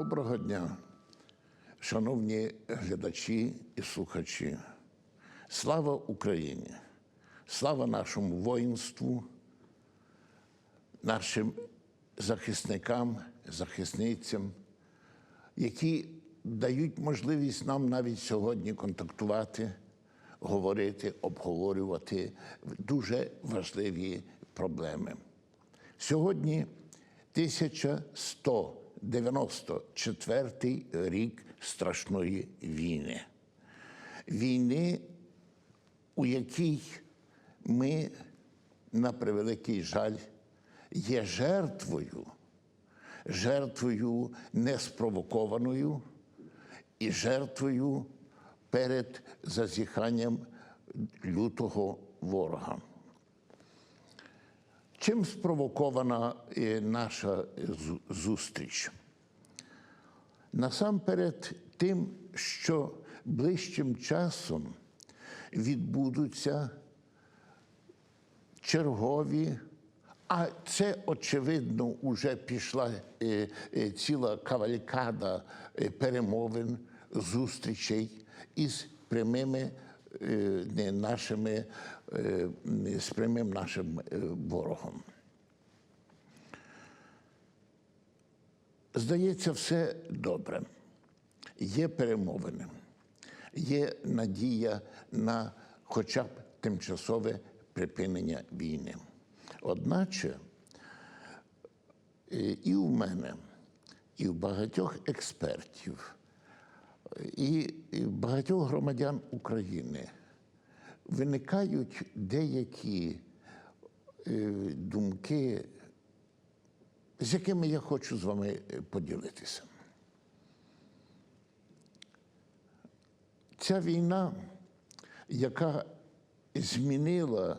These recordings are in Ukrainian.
Доброго дня, шановні глядачі і слухачі. Слава Україні! Слава нашому воїнству, нашим захисникам, захисницям, які дають можливість нам навіть сьогодні контактувати, говорити, обговорювати дуже важливі проблеми. Сьогодні 1194 рік страшної війни. Війни, у якій ми, на превеликий жаль, є жертвою, жертвою неспровокованою і жертвою перед зазіханням лютого ворога. Чим спровокована е, наша зустріч? Насамперед, тим, що ближчим часом відбудуться чергові, а це очевидно вже пішла е, е, ціла кавалькада е, перемовин, зустрічей із прямими е, нашими е, з прямим нашим е, ворогом. Здається, все добре. Є перемовини, є надія на хоча б тимчасове припинення війни. Одначе е, і у мене, і у багатьох експертів, і багатьох громадян України виникають деякі е, думки, з якими я хочу з вами е, поділитися. Ця війна, яка змінила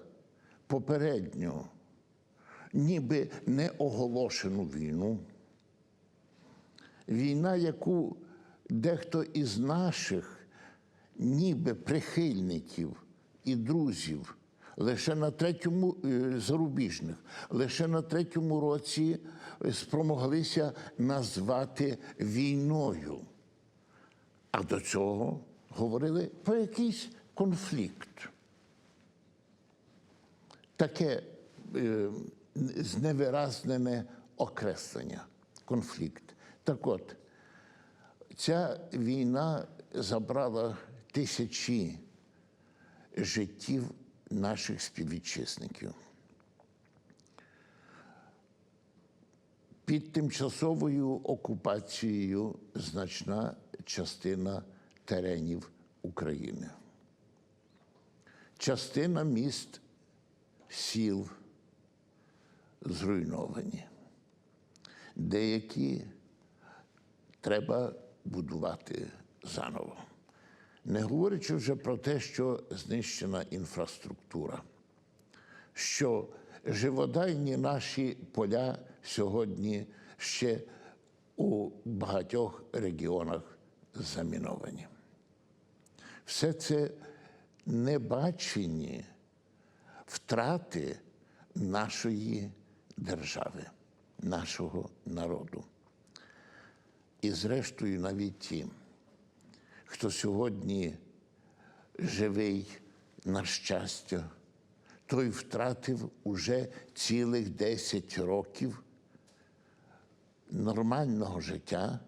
попередню, ніби неоголошену війну, війна, яку дехто із наших, ніби прихильників і друзів, лише на третьому е, зарубіжних, лише на третьому році е, спромоглися назвати війною. А до цього говорили про якийсь конфлікт. Таке е, зневиразнене окреслення, конфлікт. Так от, ця війна забрала тисячі життів наших співвітчизників. Під тимчасовою окупацією значна частина теренів України. Частина міст, сіл зруйновані. Деякі треба будувати заново. Не говорячи вже про те, що знищена інфраструктура, що живодайні наші поля сьогодні ще у багатьох регіонах заміновані. Все це небачені втрати нашої держави, нашого народу. І зрештою, навіть ті, хто сьогодні живий на щастя, той втратив уже цілих 10 років нормального життя,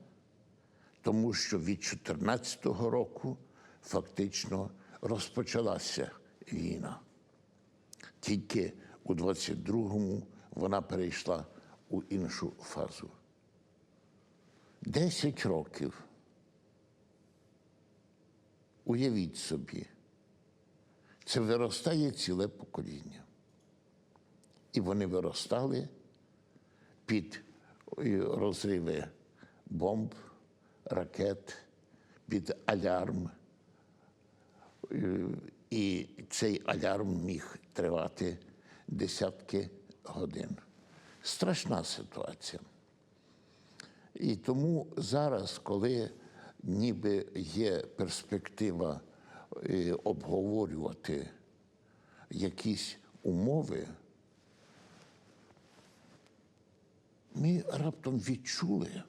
тому що від 2014 року фактично розпочалася війна. Тільки у 22-му вона перейшла у іншу фазу. Десять років. Уявіть собі, це виростає ціле покоління. І вони виростали під е, розриви бомб, ракет, під алярм. Е, І цей алярм міг тривати десятки годин. Страшна ситуація. І тому зараз, коли ніби є перспектива е, обговорювати якісь умови, ми раптом відчули,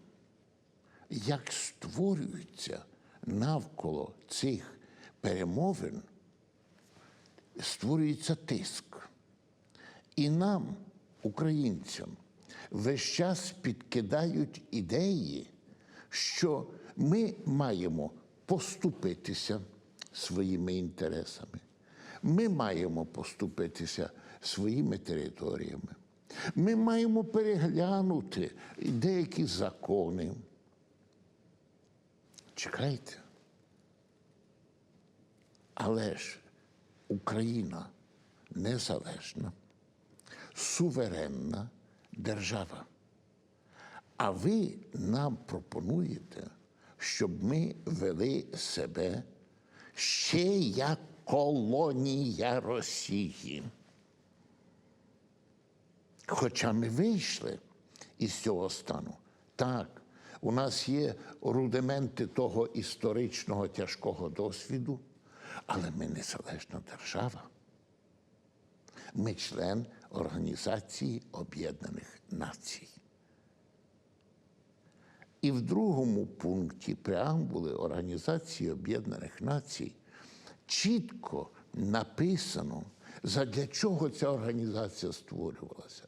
як створюється навколо цих перемовин, створюється тиск. І нам, українцям, весь час підкидають ідеї, що ми маємо поступитися своїми інтересами. Ми маємо поступитися своїми територіями. Ми маємо переглянути деякі закони. Чекайте. Але ж Україна незалежна, суверенна держава. А ви нам пропонуєте, щоб ми вели себе ще як колонія Росії. Хоча ми вийшли із цього стану. Так, у нас є рудименти того історичного тяжкого досвіду, але ми незалежна держава. Ми член Організації Об'єднаних Націй. І в другому пункті преамбули Організації Об'єднаних Націй чітко написано, задля чого ця організація створювалася.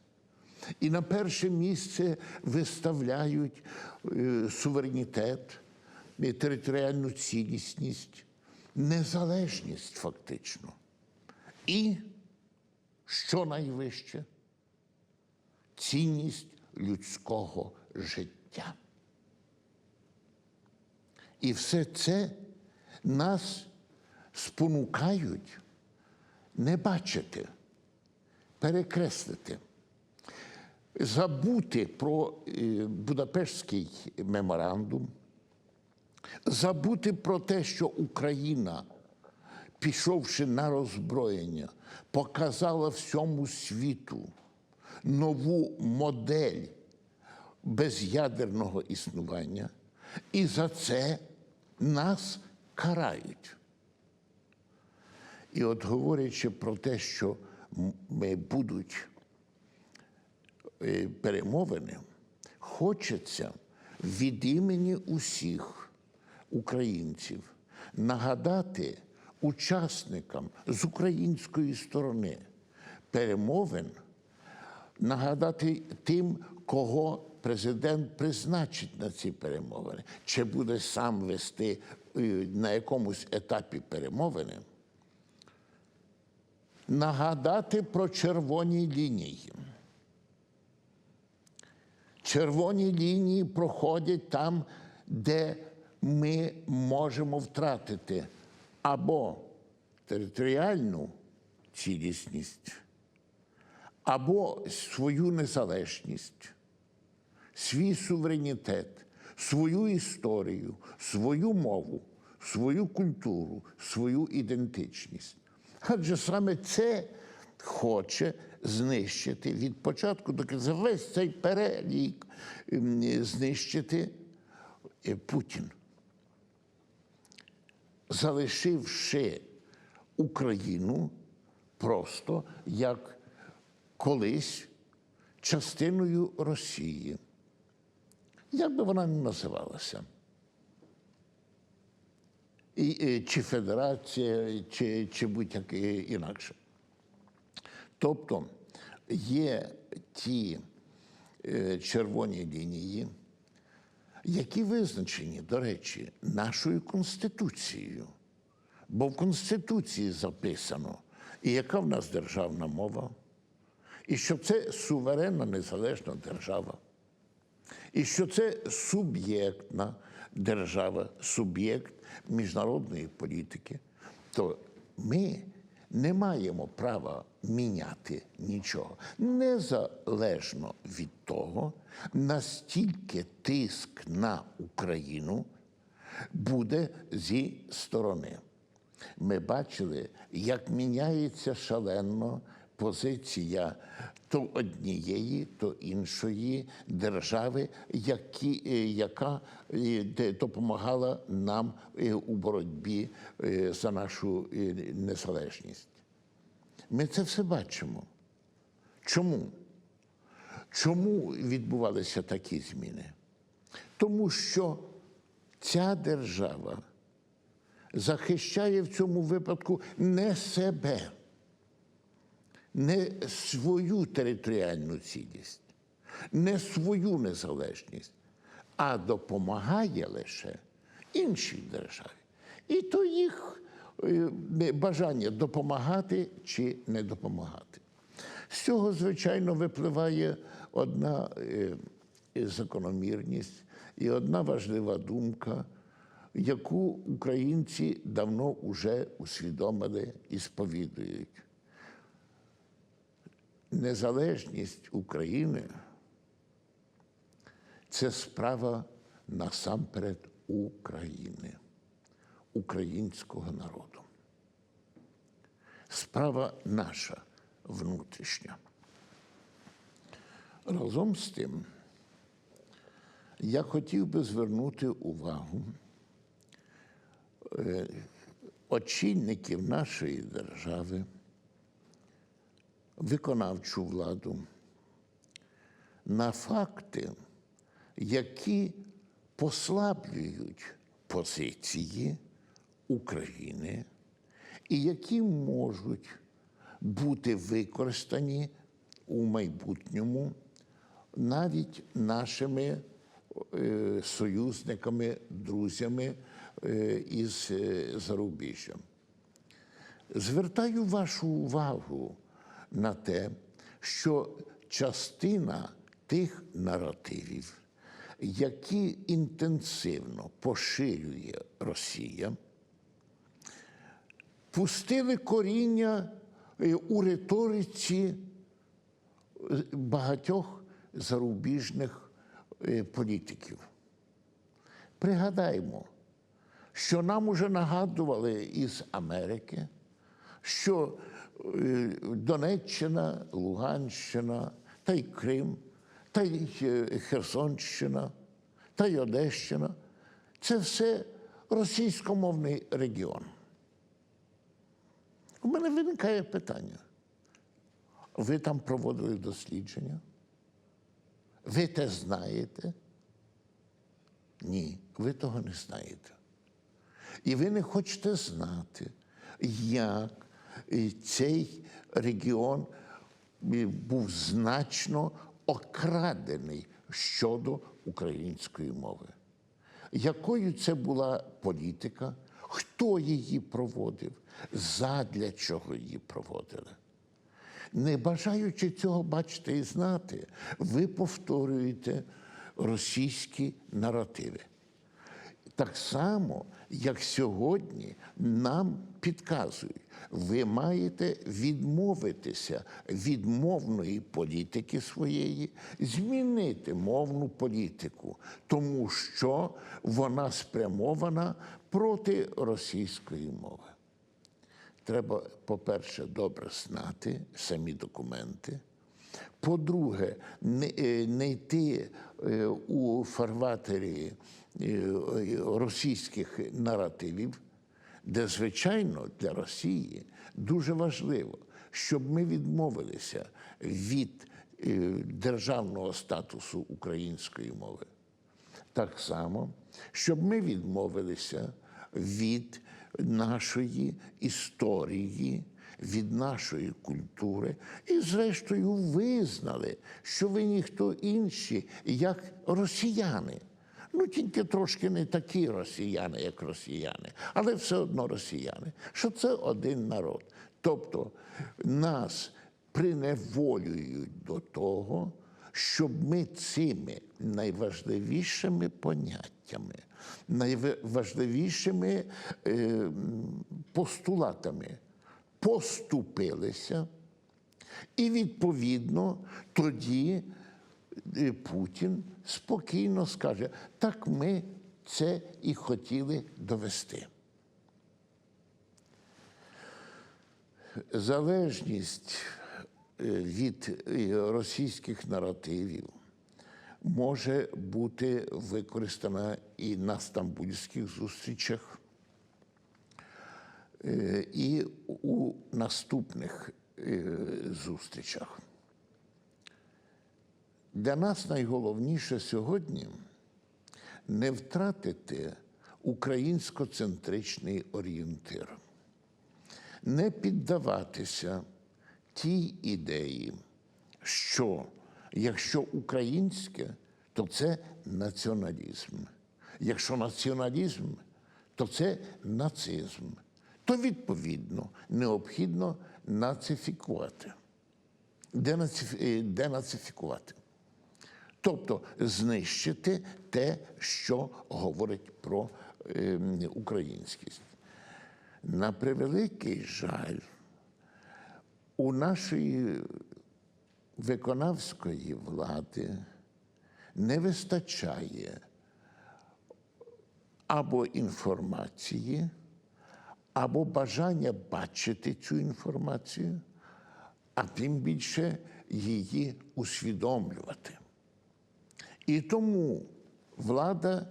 І на перше місце виставляють е, суверенітет, е, територіальну цілісність, незалежність фактично. І що найвище? Цінність людського життя. І все це нас спонукають не бачити, перекреслити, забути про е, Будапештський меморандум, забути про те, що Україна, пішовши на роззброєння, показала всьому світу нову модель без'ядерного існування, і за це нас карають. І от говорячи про те, що ми будуть е, перемовини, хочеться від імені усіх українців нагадати учасникам з української сторони перемовин, нагадати тим, кого президент призначить на ці перемовини, чи буде сам вести е, на якомусь етапі перемовини, нагадати про червоні лінії. Червоні лінії проходять там, де ми можемо втратити або територіальну цілісність, або свою незалежність, свій суверенітет, свою історію, свою мову, свою культуру, свою ідентичність. Адже саме це хоче знищити від початку до кінця весь цей перелік ем, знищити е, Путін, залишивши Україну просто як колись частиною Росії. Як би вона не називалася? І, е, чи федерація, чи, чи будь-яке інакше. Тобто є ті е, червоні лінії, які визначені, до речі, нашою Конституцією. Бо в Конституції записано, і яка в нас державна мова, і що це суверенна незалежна держава, і що це суб'єктна держава, суб'єкт міжнародної політики, то ми не маємо права міняти нічого, незалежно від того, настільки тиск на Україну буде зі сторони. Ми бачили, як міняється шалено позиція то однієї, то іншої держави, які, е, яка е, допомагала нам е, у боротьбі за нашу незалежність. Ми це все бачимо. Чому? Чому відбувалися такі зміни? Тому що ця держава захищає в цьому випадку не себе, не свою територіальну цілість, не свою незалежність, а допомагає лише іншій державі. І то їх е, бажання допомагати чи не допомагати. З цього, звичайно, випливає одна е, закономірність і одна важлива думка, яку українці давно вже усвідомили і сповідують. Незалежність України це справа насамперед України, українського народу. Справа наша внутрішня. Разом з тим, я хотів би звернути увагу е, очільників нашої держави, виконавчу владу на факти, які послаблюють позиції України і які можуть бути використані у майбутньому навіть нашими е, союзниками, друзями е, із е, зарубіжжя. Звертаю вашу увагу на те, що частина тих наративів, які інтенсивно поширює Росія, пустили коріння е, у риториці е, багатьох зарубіжних е, політиків. Пригадаймо, що нам уже нагадували із Америки, що Донеччина, Луганщина, та й Крим, та й е, Херсонщина, та й Одещина це все російськомовний регіон. У мене виникає питання. Ви там проводили дослідження? Ви те знаєте? Ні, ви того не знаєте. І ви не хочете знати, як е, цей регіон е, був значно окрадений щодо української мови. Якою це була політика, хто її проводив, задля чого її проводили? Не бажаючи цього бачити і знати, ви повторюєте російські наративи. Так само, як сьогодні нам підказують, ви маєте відмовитися від мовної політики своєї, змінити мовну політику, тому що вона спрямована проти російської мови. Треба, по-перше, добре знати самі документи. По-друге, не, е, не йти е, у фарватері е, російських наративів, де, звичайно, для Росії дуже важливо, щоб ми відмовилися від е, державного статусу української мови. Так само, щоб ми відмовилися від нашої історії, від нашої культури і, зрештою, визнали, що ви ніхто інші, як росіяни. Ну, тільки трошки не такі росіяни, як росіяни, але все одно росіяни, що це один народ. Тобто нас приневолюють до того, щоб ми цими найважливішими поняттями, найважливішими е, постулатами поступилися, і відповідно тоді е, Путін спокійно скаже, так ми це і хотіли довести. Залежність е, від е, російських наративів може бути використана і на стамбульських зустрічах, е, і у наступних зустрічах. Для нас найголовніше сьогодні не втратити українськоцентричний орієнтир. Не піддаватися тій ідеї, що якщо українське, то це націоналізм. Якщо націоналізм, то це нацизм. То відповідно необхідно нацифікувати. Е, Денацифікувати. Тобто знищити те, що говорить про е, українськість. На превеликий жаль, у нашої виконавської влади не вистачає або інформації, або бажання бачити цю інформацію, а тим більше її усвідомлювати. І тому влада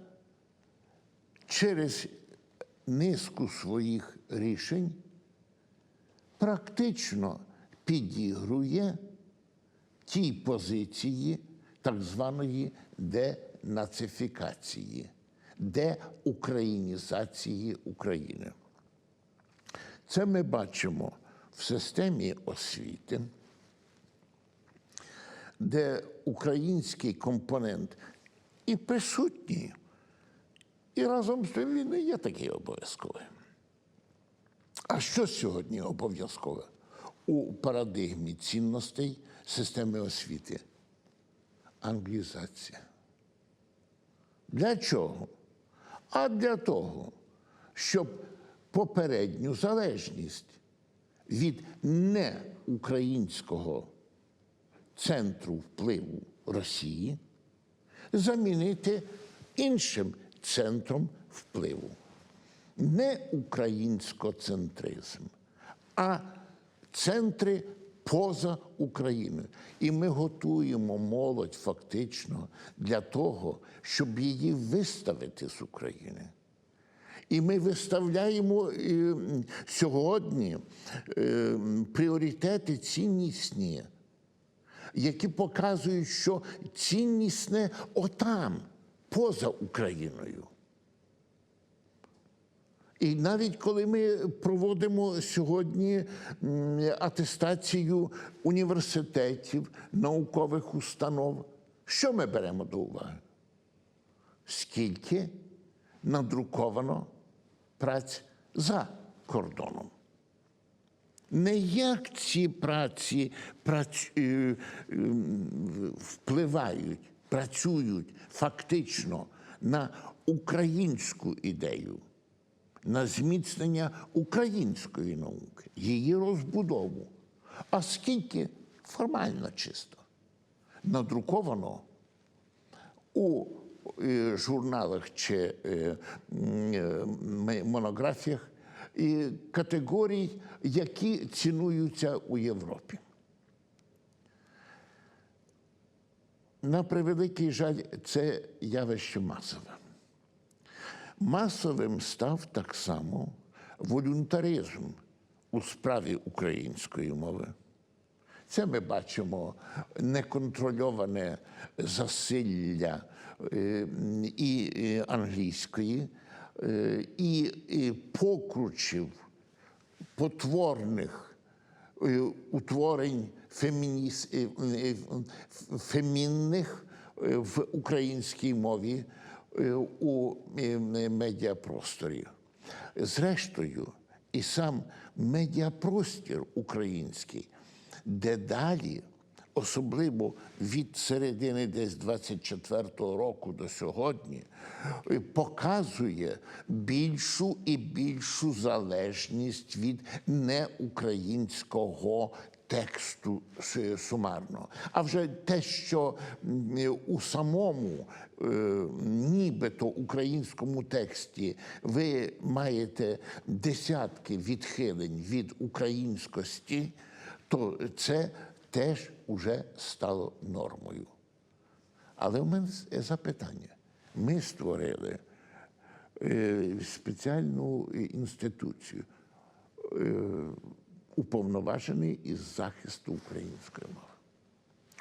через низку своїх рішень практично підігрує тій позиції так званої денацифікації, деукраїнізації України. Це ми бачимо в системі освіти, де український компонент і присутній, і разом з тим він не є такий обов'язковий. А що сьогодні обов'язкове у парадигмі цінностей системи освіти? Англізація. Для чого? А для того, щоб попередню залежність від неукраїнського центру впливу Росії замінити іншим центром впливу. Не українськоцентризм, а центри поза Україною. І ми готуємо молодь фактично для того, щоб її виставити з України. І ми виставляємо е, сьогодні е, пріоритети ціннісні, які показують, що ціннісне отам, поза Україною. І навіть коли ми проводимо сьогодні атестацію університетів, наукових установ, що ми беремо до уваги? Скільки надруковано праць за кордоном? Не як ці праці прац, е, е, впливають, працюють фактично на українську ідею, на зміцнення української науки, її розбудову. А скільки формально чисто надруковано у е, журналах чи монографіях категорій, які цінуються у Європі. На превеликий жаль, це явище масове. Масовим став так само волюнтаризм у справі української мови. Це ми бачимо неконтрольоване засилля е, і е, англійської, і, і покручів потворних е, утворень фемініс, е, е, фемінних е, в українській мові е, у е, медіапросторі. Зрештою, і сам медіапростір український дедалі, особливо від середини десь 24-го року до сьогодні, е, показує більшу і більшу залежність від неукраїнського тексту сумарно. А вже те, що у самому е, нібито українському тексті ви маєте десятки відхилень від українськості, то це теж уже стало нормою. Але в мене запитання. Ми створили е, спеціальну інституцію, е, уповноважений із захисту української мови.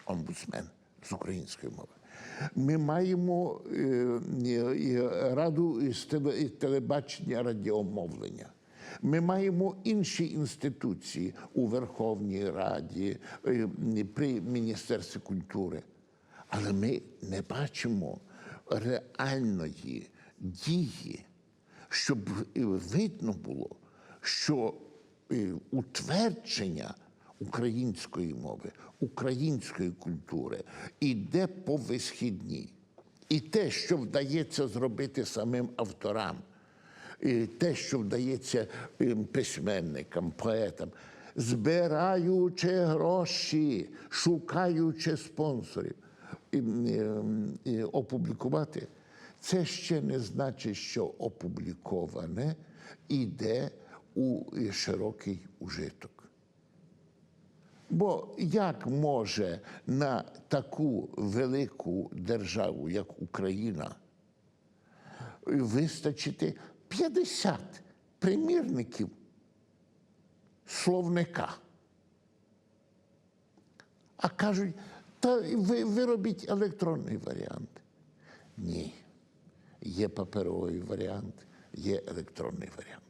Омбудсмен з української мови. Ми маємо е, раду із телебачення радіомовлення. Ми маємо інші інституції у Верховній Раді, е, при Міністерстві культури. Але ми не бачимо реальної дії, щоб е, видно було, що е, утвердження української мови, української культури іде по висхідній. І те, що вдається зробити самим авторам, те, що вдається е, письменникам, поетам, збираючи гроші, шукаючи спонсорів, і, е, і опублікувати, це ще не значить, що опубліковане йде у широкий ужиток. Бо як може на таку велику державу, як Україна, вистачити 50 примірників словника? А кажуть, та ви, ви робіть електронний варіант. Ні. Є паперовий варіант, є електронний варіант.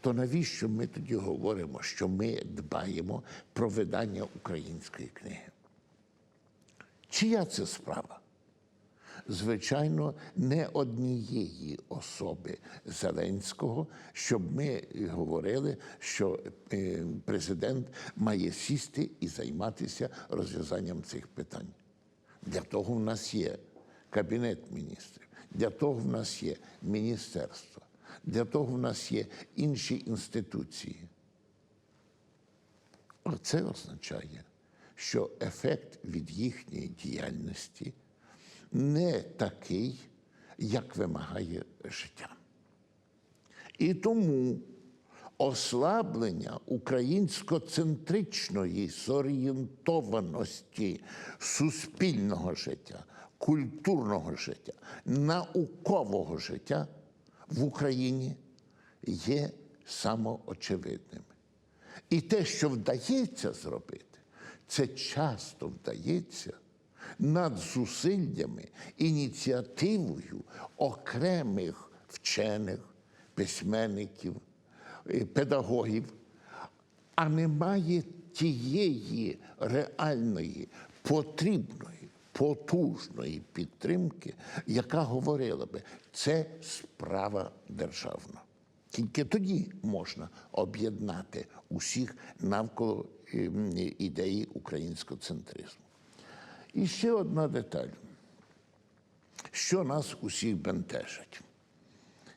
То навіщо ми тоді говоримо, що ми дбаємо про видання української книги? Чия це справа? Звичайно, не однієї особи Зеленського, щоб ми говорили, що е, президент має сісти і займатися розв'язанням цих питань. Для того в нас є Кабінет міністрів, для того в нас є міністерство, для того в нас є інші інституції. Це означає, що ефект від їхньої діяльності не такий, як вимагає життя. І тому ослаблення українськоцентричної зорієнтованості суспільного життя, культурного життя, наукового життя в Україні є самоочевидним. І те, що вдається зробити, це часто вдається над зусиллями, ініціативою окремих вчених, письменників, е, педагогів, а немає тієї реальної, потрібної, потужної підтримки, яка говорила би, це справа державна. Тільки тоді можна об'єднати усіх навколо ем, ідеї українськоцентризму. І ще одна деталь, що нас усіх бентежить.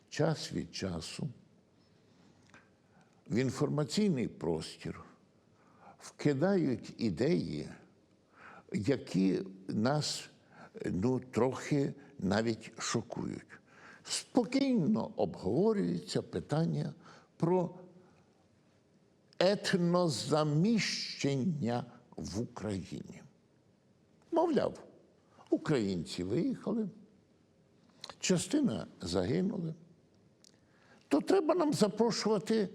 Час від часу в інформаційний простір вкидають ідеї, які нас ну, трохи навіть шокують. Спокійно обговорюється питання про етнозаміщення в Україні. Мовляв, українці виїхали, частина загинули. То треба нам запрошувати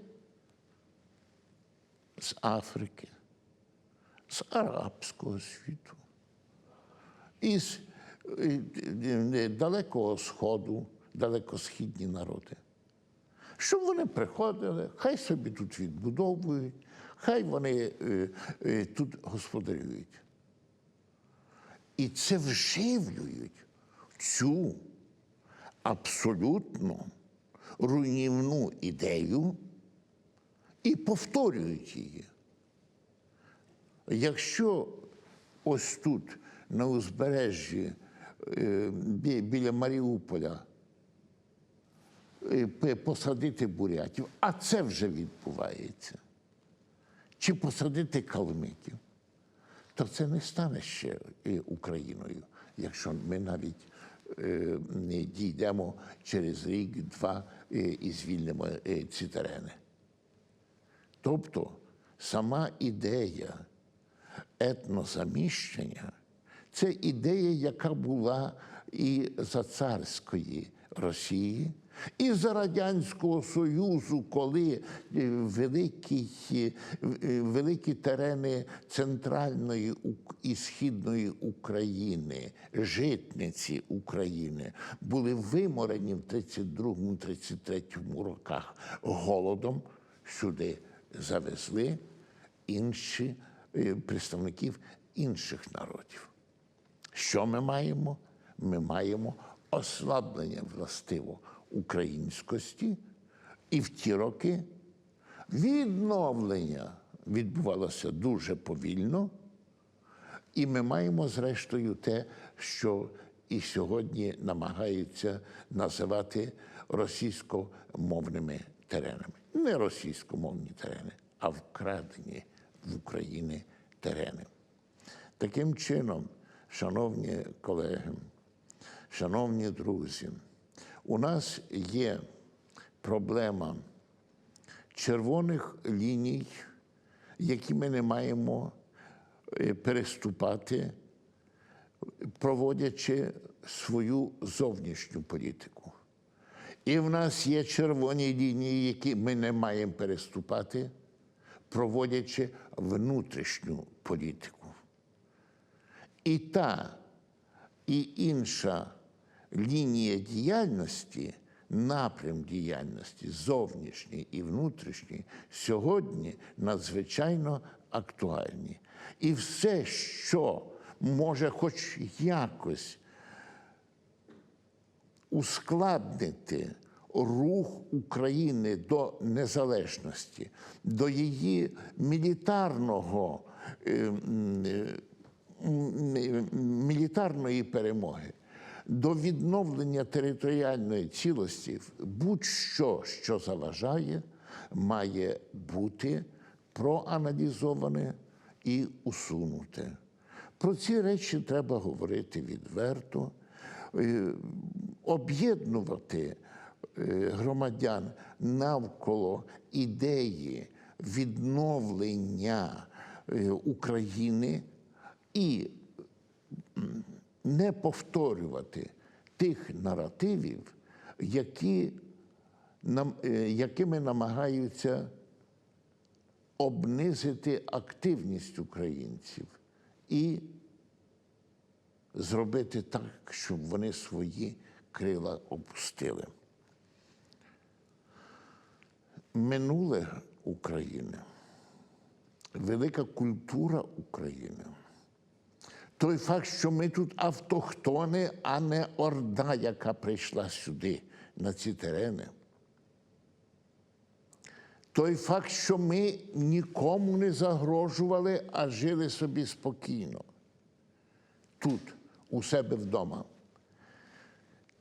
з Африки, з арабського світу, із е, е, Далекого Сходу, далекосхідні народи. Щоб вони приходили, хай собі тут відбудовують, хай вони е, е, тут господарюють. І це вживлюють цю абсолютно руйнівну ідею і повторюють її. Якщо ось тут, на узбережжі е, біля Маріуполя, е, посадити бурятів, а це вже відбувається, чи посадити калмиків, то це не стане ще е, Україною, якщо ми навіть е, не дійдемо через рік-два е, і звільнимо ці терени. Тобто сама ідея етнозаміщення це ідея, яка була і за царської Росії, І за Радянського Союзу, коли е, великі, е, е, великі терени центральної і східної України, житниці України, були виморені в 32-33 роках голодом, сюди завезли інші представників інших народів. Що ми маємо? Ми маємо ослаблення властиво українськості, і в ті роки відновлення відбувалося дуже повільно, і ми маємо зрештою те, що і сьогодні намагаються називати російськомовними теренами. Не російськомовні терени, а вкрадені в Україні терени. Таким чином, шановні колеги, шановні друзі, у нас є проблема червоних ліній, які ми не маємо е, переступати, проводячи свою зовнішню політику. І в нас є червоні лінії, які ми не маємо переступати, проводячи внутрішню політику. І та, і інша лінія діяльності, напрям діяльності, зовнішній і внутрішній, сьогодні надзвичайно актуальні. І все, що може хоч якось ускладнити рух України до незалежності, до її мілітарного, е, м, е, м, е, мілітарної перемоги, до відновлення територіальної цілості, будь-що, що заважає, має бути проаналізоване і усунуте. Про ці речі треба говорити відверто, е, об'єднувати е, громадян навколо ідеї відновлення е, України і не повторювати тих наративів, які, е, якими намагаються обнизити активність українців і зробити так, щоб вони свої крила опустили. Минуле України, велика культура України. Той факт, що ми тут автохтони, а не орда, яка прийшла сюди, на ці терени. Той факт, що ми нікому не загрожували, а жили собі спокійно. Тут, у себе вдома.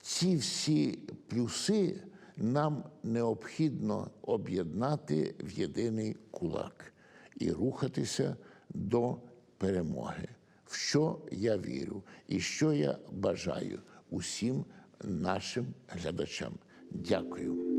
Ці всі плюси нам необхідно об'єднати в єдиний кулак і рухатися до перемоги. В що я вірю і що я бажаю усім нашим глядачам. Дякую.